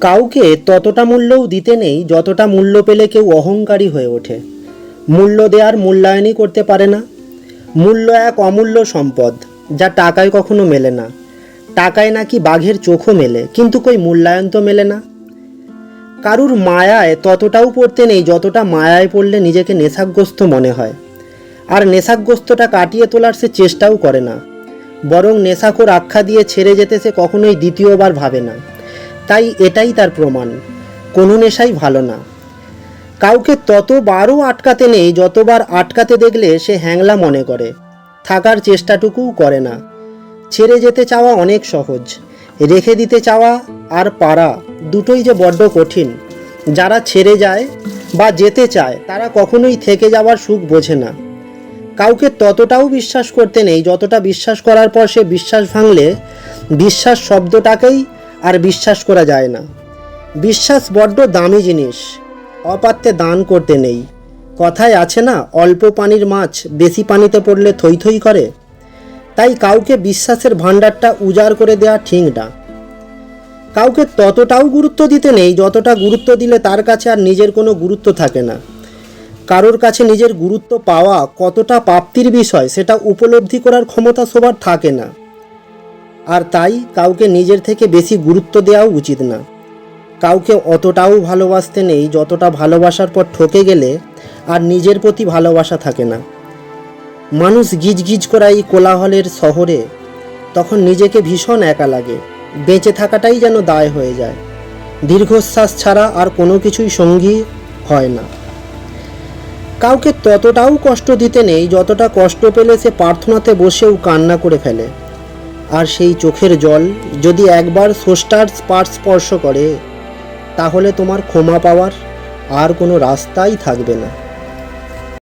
কাউকে ততটা মূল্যও দিতে নেই যতটা মূল্য পেলে কেউ অহংকারী হয়ে ওঠে। মূল্য দেওয়ার মূল্যায়নই করতে পারে না। মূল্য এক অমূল্য সম্পদ, যা টাকায় কখনো মেলে না। টাকায় নাকি বাঘের চোখও মেলে, কিন্তু কই মূল্যায়ন তো মেলে না। কারুর মায়ায় ততটাও পড়তে নেই যতটা মায়ায় পড়লে নিজেকে নেশাগ্রস্ত মনে হয়। আর নেশাগ্রস্তটা কাটিয়ে তোলার সে চেষ্টাও করে না। বরং নেশাখোর আখ্যা দিয়ে ছেড়ে যেতে সে কখনোই দ্বিতীয়বার ভাবে না। তাই এটাই তার প্রমাণ। কোনো নেশাই ভালো না। কাউকে ততবারও আটকাতে নেই, যতবার আটকাতে দেখলে সে হ্যাংলা মনে করে। থাকার চেষ্টাটুকুও করে না। ছেড়ে যেতে চাওয়া অনেক সহজ। রেখে দিতে চাওয়া আর পারা দুটোই যে বড্ড কঠিন। যারা ছেড়ে যায় বা যেতে চায়, তারা কখনোই থেকে যাওয়ার সুখ বোঝে না। কাউকে ততটাও বিশ্বাস করতে নেই, যতটা বিশ্বাস করার পর সে বিশ্বাস ভাঙলে, বিশ্বাস শব্দটাকেই আর বিশ্বাস করা যায় না। বিশ্বাস বড্ড দামি জিনিস, অপাত্রে দান করতে নেই। কথায় আছে না, অল্প পানির মাছ বেশি পানিতে পড়লে থই থই করে? তাই কাউকে বিশ্বাসের ভাণ্ডারটা উজাড় করে দেওয়া ঠিক না। কাউকে ততটাও গুরুত্ব দিতে নেই, যতটা গুরুত্ব দিলে তার কাছে আর নিজের কোনো গুরুত্ব থাকে না। কারোর কাছে নিজের গুরুত্ব পাওয়া কতটা প্রাপ্তির বিষয়, সেটা উপলব্ধি করার ক্ষমতা সবার থাকে না। আর তাই কাউকে নিজের থেকে বেশি গুরুত্ব দেওয়াও উচিত না। কাউকে অতটাও ভালোবাসতে নেই, যতটা ভালোবাসার পর ঠকে গেলে আর নিজের প্রতি ভালোবাসা থাকে না। মানুষ গিজ গিজ করা এই কোলাহলের শহরে, তখন নিজেকে ভীষণ একা লাগে, বেঁচে থাকাটাই যেন দায় হয়ে যায়। দীর্ঘশ্বাস ছাড়া আর কোনো কিছুই সঙ্গী হয় না। কাউকে ততটাও কষ্ট দিতে নেই, যতটা কষ্ট পেলে সে প্রার্থনাতে বসেও কান্না করে ফেলে। আর সেই চোখের জল যদি একবার সোস্টার স্পার্ট স্পর্শ করে, তাহলে তোমার ক্ষমা পাওয়ার আর কোনো রাস্তাই থাকবে না।